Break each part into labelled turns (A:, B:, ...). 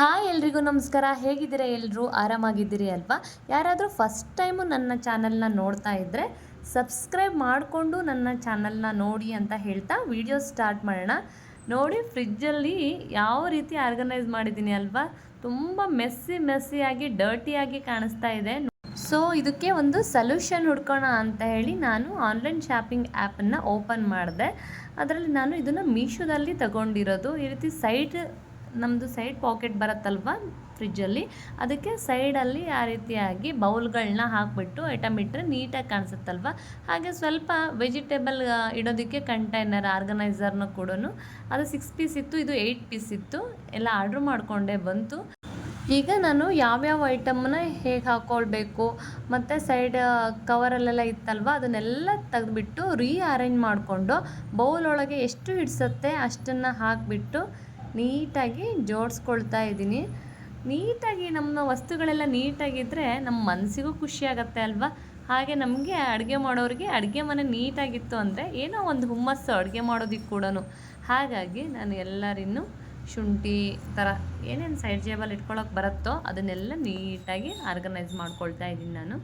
A: Hi ಎಲ್ರಿಗೂ ನಮಸ್ಕಾರ. ಹೇಗಿದ್ದೀರಾ ಎಲ್ಲರೂ ಆರಾಮಾಗಿದ್ದೀರಿ ಅಲ್ವಾ? ಯಾರಾದರೂ ಫಸ್ಟ್ ಟೈಮು ನನ್ನ ಚಾನಲ್ನ ನೋಡ್ತಾ ಇದ್ದರೆ ಸಬ್ಸ್ಕ್ರೈಬ್ ಮಾಡಿಕೊಂಡು ನನ್ನ ಚಾನಲ್ನ ನೋಡಿ ಅಂತ ಹೇಳ್ತಾ ವಿಡಿಯೋ ಸ್ಟಾರ್ಟ್ ಮಾಡೋಣ. ನೋಡಿ ಫ್ರಿಜ್ಜಲ್ಲಿ ಯಾವ ರೀತಿ ಆರ್ಗನೈಸ್ ಮಾಡಿದ್ದೀನಿ ಅಲ್ವಾ? ತುಂಬ ಮೆಸ್ಸಿ ಮೆಸ್ಸಿಯಾಗಿ ಡರ್ಟಿಯಾಗಿ ಕಾಣಿಸ್ತಾ ಇದೆ. ಸೊ ಇದಕ್ಕೆ ಒಂದು ಸೊಲ್ಯೂಷನ್ ಹುಡ್ಕೋಣ ಅಂತ ಹೇಳಿ ನಾನು ಆನ್ಲೈನ್ ಶಾಪಿಂಗ್ ಆ್ಯಪನ್ನು ಓಪನ್ ಮಾಡಿದೆ. ಅದರಲ್ಲಿ ನಾನು ಇದನ್ನು ಮೀಶೋದಲ್ಲಿ ತಗೊಂಡಿರೋದು. ಈ ರೀತಿ ಸೈಡ್ ನಮ್ಮದು ಸೈಡ್ ಪಾಕೆಟ್ ಬರುತ್ತಲ್ವ ಫ್ರಿಜ್ಜಲ್ಲಿ ಅದಕ್ಕೆ ಸೈಡಲ್ಲಿ ಆ ರೀತಿಯಾಗಿ ಬೌಲ್ಗಳನ್ನ ಹಾಕಿಬಿಟ್ಟು ಐಟಮ್ ಇಟ್ಟರೆ ನೀಟಾಗಿ ಕಾಣಿಸುತ್ತಲ್ವ? ಹಾಗೆ ಸ್ವಲ್ಪ ವೆಜಿಟೇಬಲ್ ಇಡೋದಕ್ಕೆ ಕಂಟೈನರ್ ಆರ್ಗನೈಸರ್ನ ಕೂಡ ಅದು ಸಿಕ್ಸ್ ಪೀಸ್ ಇತ್ತು, ಇದು ಏಯ್ಟ್ ಪೀಸ್ ಇತ್ತು. ಎಲ್ಲ ಆರ್ಡ್ರ್ ಮಾಡಿಕೊಂಡೆ ಬಂತು. ಈಗ ನಾನು ಯಾವ್ಯಾವ ಐಟಮ್ನ ಹೇಗೆ ಹಾಕ್ಕೊಳ್ಬೇಕು ಮತ್ತು ಸೈಡ್ ಕವರಲ್ಲೆಲ್ಲ ಇತ್ತಲ್ವ? ಅದನ್ನೆಲ್ಲ ತೆಗೆದುಬಿಟ್ಟು ರೀ ಅರೇಂಜ್ ಮಾಡಿಕೊಂಡು ಬೌಲ್ ಒಳಗೆ ಎಷ್ಟು ಹಿಡಿಸುತ್ತೆ ಅಷ್ಟನ್ನು ಹಾಕಿಬಿಟ್ಟು ನೀಟಾಗಿ ಜೋಡಿಸ್ಕೊಳ್ತಾ ಇದ್ದೀನಿ. ನೀಟಾಗಿ ನಮ್ಮ ವಸ್ತುಗಳೆಲ್ಲ ನೀಟಾಗಿದ್ದರೆ ನಮ್ಮ ಮನಸ್ಸಿಗೂ ಖುಷಿ ಆಗುತ್ತೆ ಅಲ್ವಾ? ಹಾಗೆ ನಮಗೆ ಅಡುಗೆ ಮಾಡೋರಿಗೆ ಅಡುಗೆ ಮನೆ ನೀಟಾಗಿತ್ತು ಅಂದರೆ ಏನೋ ಒಂದು ಹುಮ್ಮಸ್ಸು ಅಡುಗೆ ಮಾಡೋದಿಕ್ಕೆ ಕೂಡ ಹಾಗಾಗಿ ನಾನು ಎಲ್ಲರಿನ್ನೂ ಶುಂಠಿ ಥರ ಏನೇನು ಸೈಡ್ ಜೇಬಲ್ಲಿ ಇಟ್ಕೊಳ್ಳೋಕೆ ಬರುತ್ತೋ ಅದನ್ನೆಲ್ಲ ನೀಟಾಗಿ ಆರ್ಗನೈಸ್ ಮಾಡ್ಕೊಳ್ತಾ ಇದ್ದೀನಿ ನಾನು.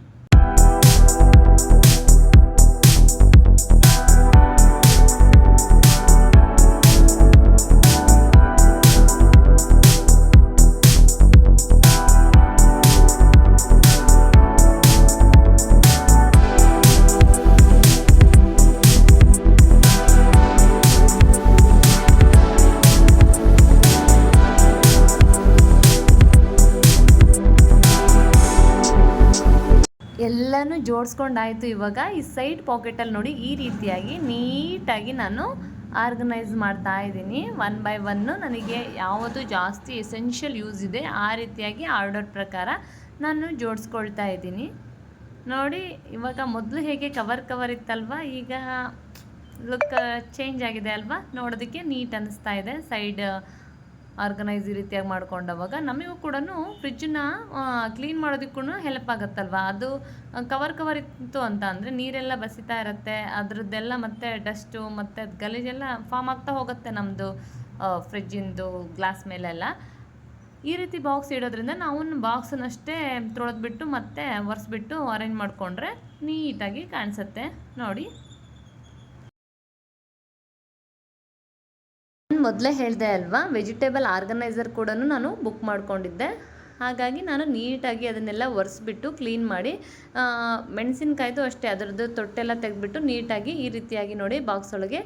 A: ಎಲ್ಲನೂ ಜೋಡಿಸ್ಕೊಂಡಾಯಿತು ಇವಾಗ ಈ ಸೈಡ್ ಪಾಕೆಟಲ್ಲಿ ನೋಡಿ ಈ ರೀತಿಯಾಗಿ ನೀಟಾಗಿ ನಾನು ಆರ್ಗನೈಸ್ ಮಾಡ್ತಾ ಇದ್ದೀನಿ. ಒನ್ ಬೈ ಒನ್ನು ನನಗೆ ಯಾವುದು ಜಾಸ್ತಿ ಎಸೆನ್ಷಿಯಲ್ ಯೂಸ್ ಇದೆ. ಆ ರೀತಿಯಾಗಿ ಆರ್ಡರ್ ಪ್ರಕಾರ ನಾನು ಜೋಡಿಸ್ಕೊಳ್ತಾ ಇದ್ದೀನಿ. ನೋಡಿ, ಇವಾಗ ಮೊದಲು ಹೇಗೆ ಕವರ್ ಕವರ್ ಇತ್ತಲ್ವ? ಈಗ ಲುಕ್ ಚೇಂಜ್ ಆಗಿದೆ ಅಲ್ವಾ? ನೋಡೋದಕ್ಕೆ ನೀಟ್ ಅನ್ನಿಸ್ತಾ ಇದೆ. ಸೈಡ್ ಆರ್ಗನೈಸ್ ಈ ರೀತಿಯಾಗಿ ಮಾಡ್ಕೊಂಡವಾಗ ನಮಗೂ ಕೂಡ ಫ್ರಿಜ್ಜನ್ನ ಕ್ಲೀನ್ ಮಾಡೋದಕ್ಕೂ ಹೆಲ್ಪ್ ಆಗುತ್ತಲ್ವ? ಅದು ಕವರ್ ಕವರ್ ಇತ್ತು ಅಂತ ಅಂದರೆ ನೀರೆಲ್ಲ ಬಸಿತಾ ಇರುತ್ತೆ, ಅದರದ್ದೆಲ್ಲ ಮತ್ತೆ ಡಸ್ಟು ಮತ್ತು ಅದು ಗಲೀಜೆಲ್ಲ ಫಾರ್ಮ್ ಆಗ್ತಾ ಹೋಗುತ್ತೆ ನಮ್ಮದು ಫ್ರಿಜ್ಜಿಂದು ಗ್ಲಾಸ್ ಮೇಲೆಲ್ಲ. ಈ ರೀತಿ ಬಾಕ್ಸ್ ಇಡೋದ್ರಿಂದ ನಾವು ಬಾಕ್ಸನ್ನಷ್ಟೇ ತೊಳೆದ್ಬಿಟ್ಟು ಮತ್ತೆ ಒರೆಸ್ಬಿಟ್ಟು ಅರೇಂಜ್ ಮಾಡಿಕೊಂಡ್ರೆ ನೀಟಾಗಿ ಕಾಣಿಸುತ್ತೆ. ನೋಡಿ. ಮೊದಲೇ ಹೇಳಿದೆ ಅಲ್ವಾ? ವೆಜಿಟೇಬಲ್ ಆರ್ಗನೈಸರ್ ಕೂಡ ನಾನು ಬುಕ್ ಮಾಡ್ಕೊಂಡಿದ್ದೆ. ಹಾಗಾಗಿ ನಾನು ನೀಟಾಗಿ ಅದನ್ನೆಲ್ಲ ಒರೆಸ್ಬಿಟ್ಟು ಕ್ಲೀನ್ ಮಾಡಿ ಮೆಣಸಿನ್ಕಾಯ್ದು ಅಷ್ಟೇ, ಅದರದ್ದು ತೊಟ್ಟೆಲ್ಲ ತೆಗೆದ್ಬಿಟ್ಟು ನೀಟಾಗಿ ಈ ರೀತಿಯಾಗಿ ನೋಡಿ ಬಾಕ್ಸ್ ಒಳಗೆ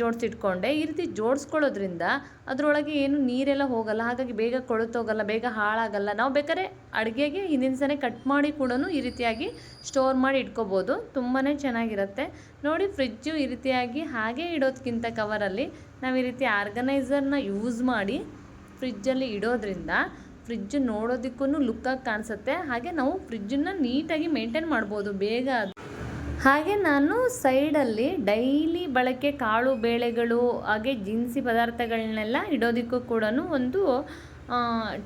A: ಜೋಡಿಸಿಟ್ಕೊಂಡೆ. ಈ ರೀತಿ ಜೋಡಿಸ್ಕೊಳ್ಳೋದ್ರಿಂದ ಅದರೊಳಗೆ ಏನು ನೀರೆಲ್ಲ ಹೋಗಲ್ಲ, ಹಾಗಾಗಿ ಬೇಗ ಕೊಳತೋಗಲ್ಲ, ಬೇಗ ಹಾಳಾಗಲ್ಲ. ನಾವು ಬೇಕಾದ್ರೆ ಅಡುಗೆಗೆ ಹಿಂದಿನ ಕಟ್ ಮಾಡಿ ಕೂಡ ಈ ರೀತಿಯಾಗಿ ಸ್ಟೋರ್ ಮಾಡಿ ಇಟ್ಕೋಬೋದು. ತುಂಬಾ ಚೆನ್ನಾಗಿರುತ್ತೆ. ನೋಡಿ ಫ್ರಿಜ್ಜು ಈ ರೀತಿಯಾಗಿ ಹಾಗೆ ಇಡೋದಕ್ಕಿಂತ ಕವರಲ್ಲಿ ನಾವು ಈ ರೀತಿ ಆರ್ಗನೈಸರ್ನ ಯೂಸ್ ಮಾಡಿ ಫ್ರಿಜ್ಜಲ್ಲಿ ಇಡೋದ್ರಿಂದ ಫ್ರಿಜ್ ನೋಡೋದಕ್ಕೂ ಲುಕ್ಕಾಗಿ ಕಾಣಿಸುತ್ತೆ. ಹಾಗೆ ನಾವು ಫ್ರಿಜ್ಜನ್ನು ನೀಟಾಗಿ ಮೇಂಟೈನ್ ಮಾಡ್ಬೋದು, ಬೇಗ ಹಾಗೆ ನಾನು ಸೈಡಲ್ಲಿ ಡೈಲಿ ಬಳಕೆ ಕಾಳು ಬೇಳೆಗಳು, ಹಾಗೆ ಜಿನ್ಸಿ ಪದಾರ್ಥಗಳನ್ನೆಲ್ಲ ಇಡೋದಕ್ಕೂ ಕೂಡ ಒಂದು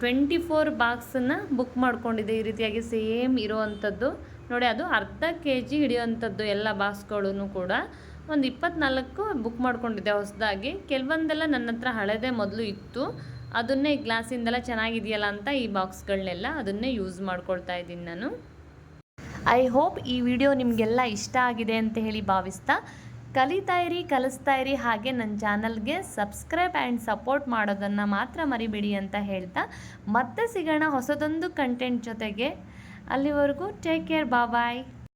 A: ಟ್ವೆಂಟಿ ಫೋರ್ ಬಾಕ್ಸನ್ನು ಬುಕ್ ಮಾಡಿಕೊಂಡಿದ್ದೆ ಈ ರೀತಿಯಾಗಿ ಸೇಮ್ ಇರೋವಂಥದ್ದು. ನೋಡಿ ಅದು ಅರ್ಧ ಕೆ ಜಿ ಹಿಡಿಯೋವಂಥದ್ದು ಎಲ್ಲ ಬಾಕ್ಸ್ಗಳೂ ಕೂಡ. ಒಂದು ಇಪ್ಪತ್ನಾಲ್ಕು ಬುಕ್ ಮಾಡ್ಕೊಂಡಿದ್ದೆ ಹೊಸದಾಗಿ. ಕೆಲವೊಂದೆಲ್ಲ ನನ್ನ ಹತ್ರ ಹಳೆದೇ ಮೊದಲು ಇತ್ತು. ಅದನ್ನೇ ಗ್ಲಾಸಿಂದೆಲ್ಲ ಚೆನ್ನಾಗಿದೆಯಲ್ಲ ಅಂತ ಈ ಬಾಕ್ಸ್ಗಳನ್ನೆಲ್ಲ ಅದನ್ನೇ ಯೂಸ್ ಮಾಡ್ಕೊಳ್ತಾ ಇದ್ದೀನಿ ನಾನು. ಐ ಹೋಪ್ ಈ ವಿಡಿಯೋ ನಿಮಗೆಲ್ಲ ಇಷ್ಟ ಆಗಿದೆ ಅಂತ ಹೇಳಿ ಭಾವಿಸ್ತಾ. ಕಲಿತಾ ಇರಿ, ಕಲಿಸ್ತಾ ಇರಿ. ಹಾಗೆ ನನ್ನ ಚಾನಲ್ಗೆ ಸಬ್ಸ್ಕ್ರೈಬ್ ಆ್ಯಂಡ್ ಸಪೋರ್ಟ್ ಮಾಡೋದನ್ನು ಮಾತ್ರ ಮರಿಬೇಡಿ ಅಂತ ಹೇಳ್ತಾ. ಮತ್ತೆ ಸಿಗೋಣ ಹೊಸದೊಂದು ಕಂಟೆಂಟ್ ಜೊತೆಗೆ. ಅಲ್ಲಿವರೆಗೂ ಟೇಕ್ ಕೇರ್ ಬಾಯ್